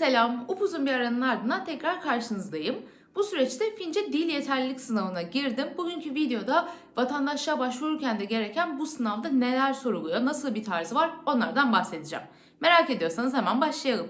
selam. Upuzun bir aranın ardından tekrar karşınızdayım. Bu süreçte Fince dil yeterlilik sınavına girdim. Bugünkü videoda vatandaşlığa başvururken de gereken bu sınavda neler soruluyor, nasıl bir tarzı var onlardan bahsedeceğim. Merak ediyorsanız hemen başlayalım.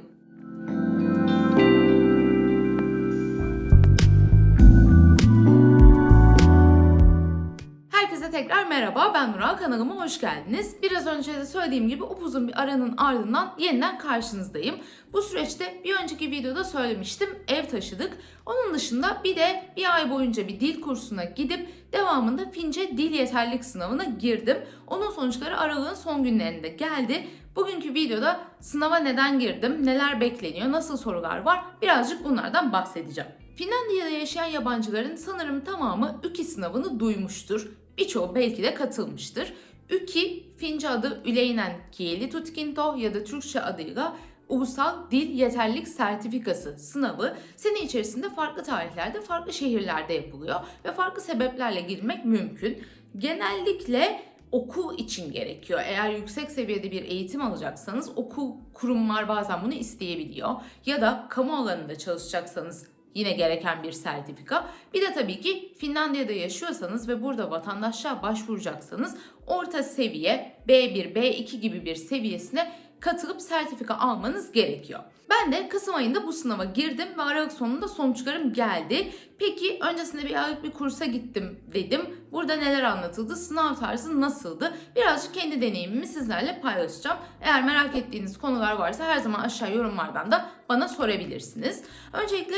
Tekrar merhaba. Ben Nural. Kanalıma hoş geldiniz. Biraz önce de söylediğim gibi upuzun bir aranın ardından yeniden karşınızdayım. Bu süreçte bir önceki videoda söylemiştim. Ev taşıdık. Onun dışında bir de bir ay boyunca bir dil kursuna gidip devamında Fince dil yeterlilik sınavına girdim. Onun sonuçları aralığın son günlerinde geldi. Bugünkü videoda sınava neden girdim, neler bekleniyor, nasıl sorular var birazcık bunlardan bahsedeceğim. Finlandiya'da yaşayan yabancıların sanırım tamamı ÜKİ sınavını duymuştur. Birçoğu belki de katılmıştır. ÜKİ, Fince adı Yleinen Kieli Tutkinto ya da Türkçe adıyla Ulusal Dil Yeterlilik Sertifikası sınavı sene içerisinde farklı tarihlerde, farklı şehirlerde yapılıyor ve farklı sebeplerle girmek mümkün. Genellikle okul için gerekiyor. Eğer yüksek seviyede bir eğitim alacaksanız okul kurumlar bazen bunu isteyebiliyor. Ya da kamu alanında çalışacaksanız yine gereken bir sertifika. Bir de tabii ki Finlandiya'da yaşıyorsanız ve burada vatandaşlığa başvuracaksanız orta seviye B1, B2 gibi bir seviyesine katılıp sertifika almanız gerekiyor. Ben de Kasım ayında bu sınava girdim ve Aralık sonunda sonuçlarım geldi. Peki öncesinde bir aylık bir kursa gittim dedim. Burada neler anlatıldı, sınav tarzı nasıldı? Birazcık kendi deneyimimi sizlerle paylaşacağım. Eğer merak ettiğiniz konular varsa her zaman aşağı yorumlardan da bana sorabilirsiniz. Öncelikle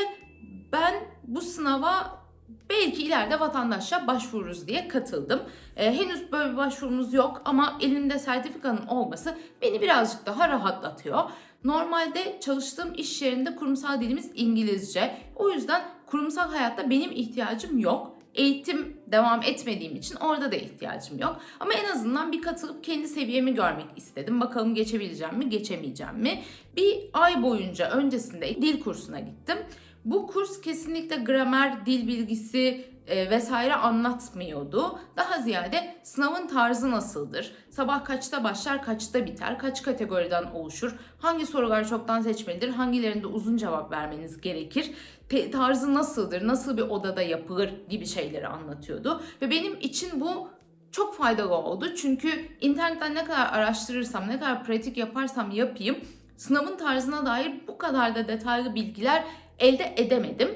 ben bu sınava belki ileride vatandaşa başvururuz diye katıldım. Ee, henüz böyle bir başvurumuz yok ama elimde sertifikanın olması beni birazcık daha rahatlatıyor. Normalde çalıştığım iş yerinde kurumsal dilimiz İngilizce. O yüzden kurumsal hayatta benim ihtiyacım yok. Eğitim devam etmediğim için orada da ihtiyacım yok. Ama en azından bir katılıp kendi seviyemi görmek istedim. Bakalım geçebileceğim mi, geçemeyeceğim mi? Bir ay boyunca öncesinde dil kursuna gittim. Bu kurs kesinlikle gramer, dil bilgisi e, vesaire anlatmıyordu. Daha ziyade sınavın tarzı nasıldır? Sabah kaçta başlar, kaçta biter? Kaç kategoriden oluşur? Hangi sorular çoktan seçmelidir? Hangilerinde uzun cevap vermeniz gerekir? Te- tarzı nasıldır? Nasıl bir odada yapılır gibi şeyleri anlatıyordu. Ve benim için bu çok faydalı oldu. Çünkü internetten ne kadar araştırırsam, ne kadar pratik yaparsam yapayım sınavın tarzına dair bu kadar da detaylı bilgiler elde edemedim.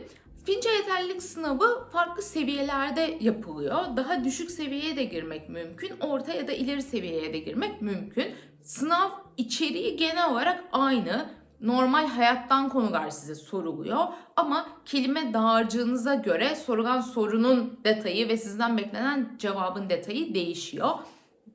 Fince yeterlilik sınavı farklı seviyelerde yapılıyor. Daha düşük seviyeye de girmek mümkün, orta ya da ileri seviyeye de girmek mümkün. Sınav içeriği genel olarak aynı. Normal hayattan konular size soruluyor ama kelime dağarcığınıza göre sorulan sorunun detayı ve sizden beklenen cevabın detayı değişiyor.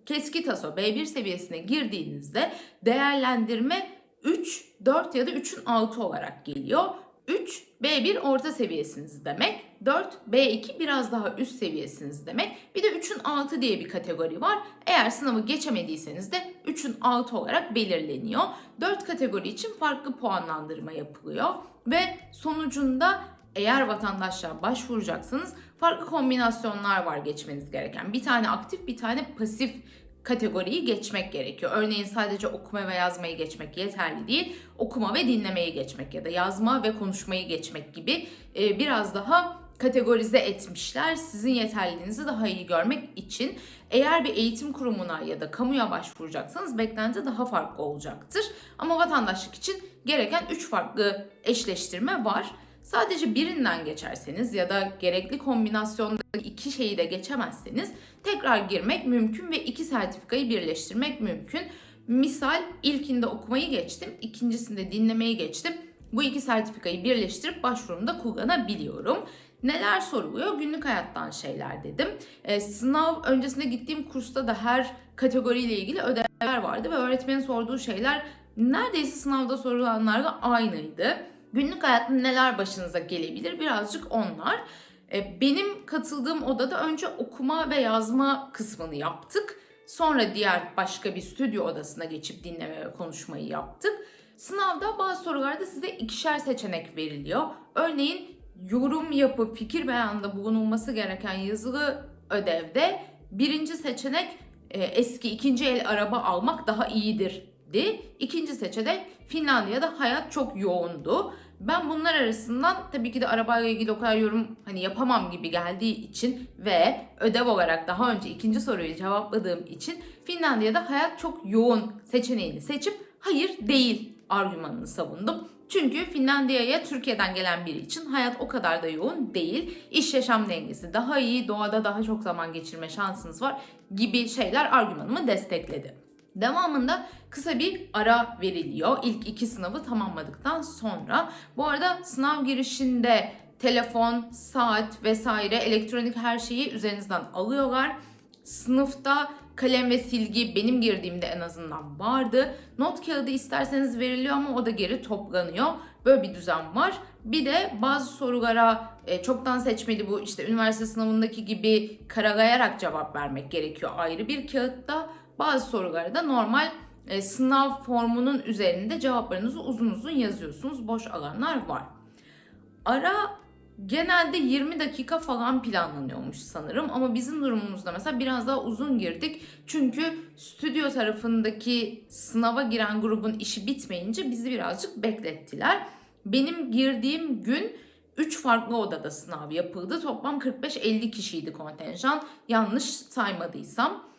Keski taso B1 seviyesine girdiğinizde değerlendirme 3, 4 ya da 3'ün altı olarak geliyor. 3 B1 orta seviyesiniz demek. 4 B2 biraz daha üst seviyesiniz demek. Bir de 3'ün altı diye bir kategori var. Eğer sınavı geçemediyseniz de 3'ün altı olarak belirleniyor. 4 kategori için farklı puanlandırma yapılıyor ve sonucunda eğer vatandaşlığa başvuracaksanız farklı kombinasyonlar var geçmeniz gereken. Bir tane aktif, bir tane pasif kategoriyi geçmek gerekiyor. Örneğin sadece okuma ve yazmayı geçmek yeterli değil. Okuma ve dinlemeyi geçmek ya da yazma ve konuşmayı geçmek gibi e, biraz daha kategorize etmişler. Sizin yeterliliğinizi daha iyi görmek için eğer bir eğitim kurumuna ya da kamuya başvuracaksanız beklenti daha farklı olacaktır. Ama vatandaşlık için gereken 3 farklı eşleştirme var. Sadece birinden geçerseniz ya da gerekli kombinasyonda iki şeyi de geçemezseniz tekrar girmek mümkün ve iki sertifikayı birleştirmek mümkün. Misal ilkinde okumayı geçtim, ikincisinde dinlemeyi geçtim. Bu iki sertifikayı birleştirip başvurumda kullanabiliyorum. Neler soruluyor? Günlük hayattan şeyler dedim. E, sınav öncesinde gittiğim kursta da her kategoriyle ilgili ödevler vardı ve öğretmenin sorduğu şeyler neredeyse sınavda sorulanlarla aynıydı. Günlük hayatta neler başınıza gelebilir birazcık onlar. E, benim katıldığım odada önce okuma ve yazma kısmını yaptık. Sonra diğer başka bir stüdyo odasına geçip dinleme ve konuşmayı yaptık. Sınavda bazı sorularda size ikişer seçenek veriliyor. Örneğin yorum yapıp fikir beyanında bulunulması gereken yazılı ödevde birinci seçenek e, eski ikinci el araba almak daha iyidir di. İkinci seçenek Finlandiya'da hayat çok yoğundu. Ben bunlar arasından tabii ki de arabayla ilgili o kadar yorum hani yapamam gibi geldiği için ve ödev olarak daha önce ikinci soruyu cevapladığım için Finlandiya'da hayat çok yoğun seçeneğini seçip hayır değil argümanını savundum. Çünkü Finlandiya'ya Türkiye'den gelen biri için hayat o kadar da yoğun değil. İş yaşam dengesi daha iyi, doğada daha çok zaman geçirme şansınız var gibi şeyler argümanımı destekledi. Devamında kısa bir ara veriliyor ilk iki sınavı tamamladıktan sonra. Bu arada sınav girişinde telefon, saat vesaire elektronik her şeyi üzerinizden alıyorlar. Sınıfta kalem ve silgi benim girdiğimde en azından vardı. Not kağıdı isterseniz veriliyor ama o da geri toplanıyor. Böyle bir düzen var. Bir de bazı sorulara e, çoktan seçmeli bu işte üniversite sınavındaki gibi karalayarak cevap vermek gerekiyor ayrı bir kağıtta. Bazı sorulara da normal e, sınav formunun üzerinde cevaplarınızı uzun uzun yazıyorsunuz. Boş alanlar var. Ara genelde 20 dakika falan planlanıyormuş sanırım ama bizim durumumuzda mesela biraz daha uzun girdik. Çünkü stüdyo tarafındaki sınava giren grubun işi bitmeyince bizi birazcık beklettiler. Benim girdiğim gün 3 farklı odada sınav yapıldı. Toplam 45-50 kişiydi kontenjan. Yanlış saymadıysam.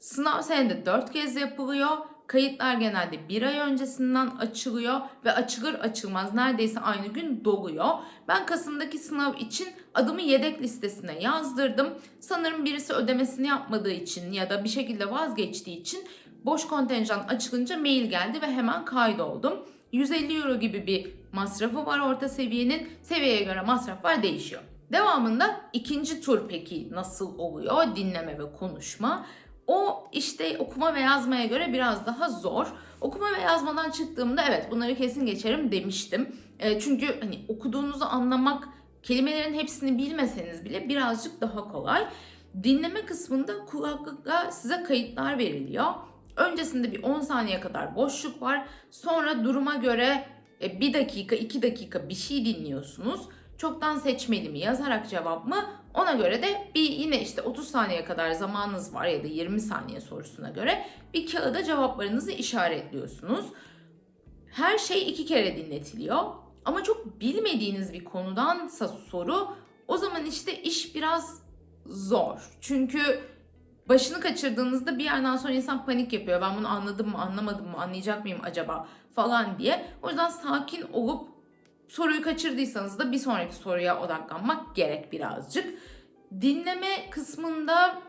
Sınav senede 4 kez yapılıyor. Kayıtlar genelde bir ay öncesinden açılıyor ve açılır açılmaz neredeyse aynı gün doluyor. Ben Kasım'daki sınav için adımı yedek listesine yazdırdım. Sanırım birisi ödemesini yapmadığı için ya da bir şekilde vazgeçtiği için boş kontenjan açılınca mail geldi ve hemen kaydoldum. 150 euro gibi bir masrafı var orta seviyenin. Seviyeye göre masraflar değişiyor. Devamında ikinci tur peki nasıl oluyor? Dinleme ve konuşma. O işte okuma ve yazmaya göre biraz daha zor. Okuma ve yazmadan çıktığımda evet bunları kesin geçerim demiştim. E, çünkü hani okuduğunuzu anlamak kelimelerin hepsini bilmeseniz bile birazcık daha kolay. Dinleme kısmında kulaklıkla size kayıtlar veriliyor. Öncesinde bir 10 saniye kadar boşluk var. Sonra duruma göre 1 dakika 2 dakika bir şey dinliyorsunuz. Çoktan seçmeli mi yazarak cevap mı ona göre de bir yine işte 30 saniye kadar zamanınız var ya da 20 saniye sorusuna göre bir kağıda cevaplarınızı işaretliyorsunuz. Her şey iki kere dinletiliyor. Ama çok bilmediğiniz bir konudansa soru o zaman işte iş biraz zor. Çünkü başını kaçırdığınızda bir yerden sonra insan panik yapıyor. Ben bunu anladım mı, anlamadım mı, anlayacak mıyım acaba falan diye. O yüzden sakin olup soruyu kaçırdıysanız da bir sonraki soruya odaklanmak gerek birazcık. Dinleme kısmında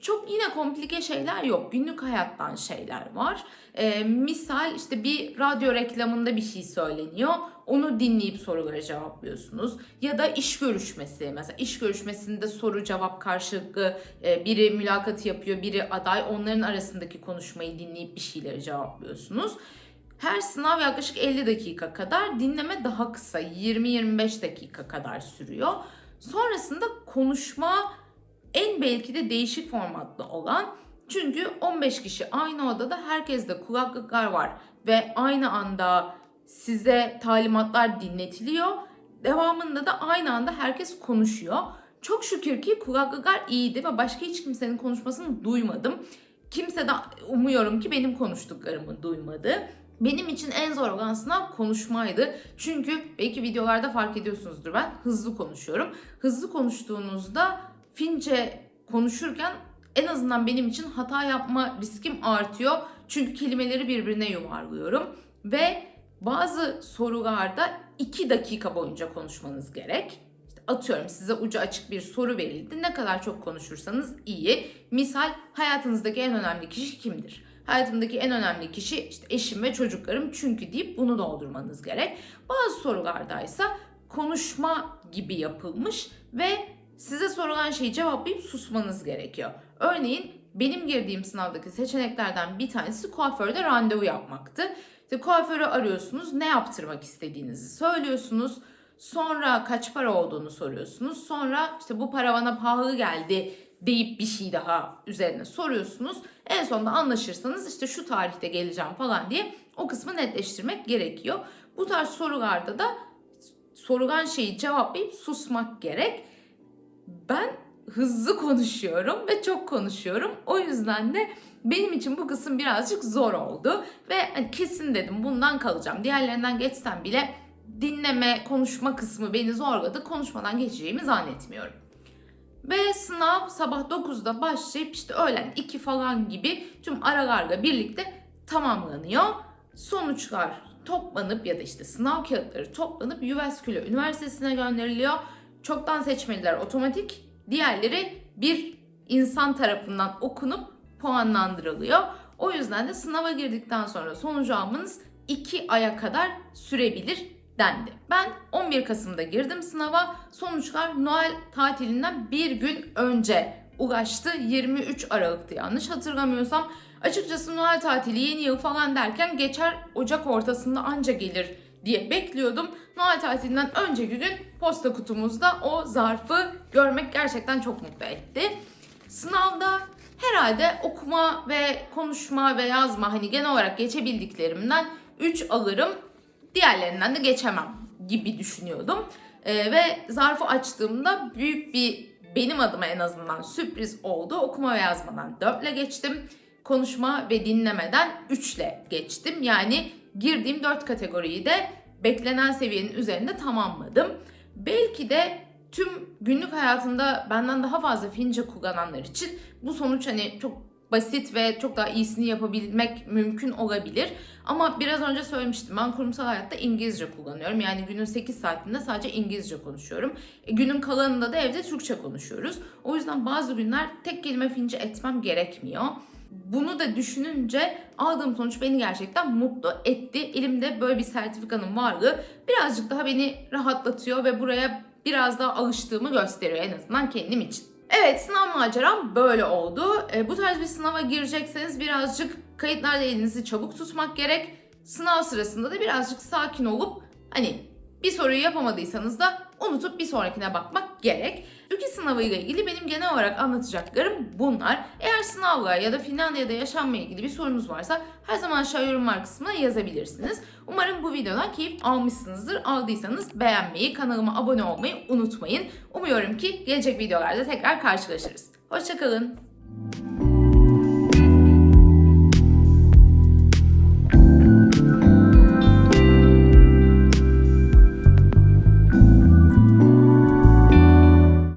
çok yine komplike şeyler yok. Günlük hayattan şeyler var. Ee, misal işte bir radyo reklamında bir şey söyleniyor. Onu dinleyip sorulara cevaplıyorsunuz. Ya da iş görüşmesi. Mesela iş görüşmesinde soru cevap karşılıklı e, biri mülakatı yapıyor, biri aday. Onların arasındaki konuşmayı dinleyip bir şeyleri cevaplıyorsunuz. Her sınav yaklaşık 50 dakika kadar, dinleme daha kısa 20-25 dakika kadar sürüyor. Sonrasında konuşma en belki de değişik formatlı olan çünkü 15 kişi aynı odada herkeste kulaklıklar var ve aynı anda size talimatlar dinletiliyor. Devamında da aynı anda herkes konuşuyor. Çok şükür ki kulaklıklar iyiydi ve başka hiç kimsenin konuşmasını duymadım. Kimse de umuyorum ki benim konuştuklarımı duymadı. Benim için en zor olan sınav konuşmaydı. Çünkü belki videolarda fark ediyorsunuzdur ben hızlı konuşuyorum. Hızlı konuştuğunuzda Fince konuşurken en azından benim için hata yapma riskim artıyor. Çünkü kelimeleri birbirine yuvarlıyorum. Ve bazı sorularda 2 dakika boyunca konuşmanız gerek. İşte atıyorum size ucu açık bir soru verildi. Ne kadar çok konuşursanız iyi. Misal hayatınızdaki en önemli kişi kimdir? Hayatımdaki en önemli kişi işte eşim ve çocuklarım çünkü deyip bunu doldurmanız gerek. Bazı sorulardaysa konuşma gibi yapılmış ve size sorulan şeyi cevaplayıp susmanız gerekiyor. Örneğin benim girdiğim sınavdaki seçeneklerden bir tanesi kuaförde randevu yapmaktı. İşte kuaförü arıyorsunuz, ne yaptırmak istediğinizi söylüyorsunuz. Sonra kaç para olduğunu soruyorsunuz. Sonra işte bu para bana pahalı geldi deyip bir şey daha üzerine soruyorsunuz. En sonunda anlaşırsanız işte şu tarihte geleceğim falan diye o kısmı netleştirmek gerekiyor. Bu tarz sorularda da sorulan şeyi cevaplayıp susmak gerek. Ben hızlı konuşuyorum ve çok konuşuyorum. O yüzden de benim için bu kısım birazcık zor oldu. Ve hani kesin dedim bundan kalacağım. Diğerlerinden geçsem bile dinleme, konuşma kısmı beni zorladı. Konuşmadan geçeceğimi zannetmiyorum. Ve sınav sabah 9'da başlayıp işte öğlen 2 falan gibi tüm aralarla birlikte tamamlanıyor. Sonuçlar toplanıp ya da işte sınav kağıtları toplanıp Üsküdar Üniversitesi'ne gönderiliyor. Çoktan seçmeliler otomatik, diğerleri bir insan tarafından okunup puanlandırılıyor. O yüzden de sınava girdikten sonra sonucu almanız 2 aya kadar sürebilir dendi. Ben 11 Kasım'da girdim sınava. Sonuçlar Noel tatilinden bir gün önce ulaştı. 23 Aralık'tı yanlış hatırlamıyorsam. Açıkçası Noel tatili yeni yıl falan derken geçer Ocak ortasında anca gelir diye bekliyordum. Noel tatilinden önceki gün posta kutumuzda o zarfı görmek gerçekten çok mutlu etti. Sınavda herhalde okuma ve konuşma ve yazma hani genel olarak geçebildiklerimden 3 alırım. Diğerlerinden de geçemem gibi düşünüyordum. Ee, ve zarfı açtığımda büyük bir benim adıma en azından sürpriz oldu. Okuma ve yazmadan 4 ile geçtim. Konuşma ve dinlemeden 3 ile geçtim. Yani girdiğim 4 kategoriyi de beklenen seviyenin üzerinde tamamladım. Belki de tüm günlük hayatında benden daha fazla Fince kullananlar için bu sonuç hani çok basit ve çok daha iyisini yapabilmek mümkün olabilir. Ama biraz önce söylemiştim ben kurumsal hayatta İngilizce kullanıyorum. Yani günün 8 saatinde sadece İngilizce konuşuyorum. E, günün kalanında da evde Türkçe konuşuyoruz. O yüzden bazı günler tek kelime Fince etmem gerekmiyor. Bunu da düşününce aldığım sonuç beni gerçekten mutlu etti. Elimde böyle bir sertifikanın varlığı birazcık daha beni rahatlatıyor ve buraya biraz daha alıştığımı gösteriyor en azından kendim için. Evet sınav maceram böyle oldu. E, bu tarz bir sınava girecekseniz birazcık kayıtlarda elinizi çabuk tutmak gerek. Sınav sırasında da birazcık sakin olup hani bir soruyu yapamadıysanız da unutup bir sonrakine bakmak gerek. Ülke sınavı ile ilgili benim genel olarak anlatacaklarım bunlar. Eğer sınavla ya da Finlandiya'da yaşanmaya ilgili bir sorunuz varsa her zaman aşağı yorumlar kısmına yazabilirsiniz. Umarım bu videodan keyif almışsınızdır. Aldıysanız beğenmeyi, kanalıma abone olmayı unutmayın. Umuyorum ki gelecek videolarda tekrar karşılaşırız. Hoşçakalın.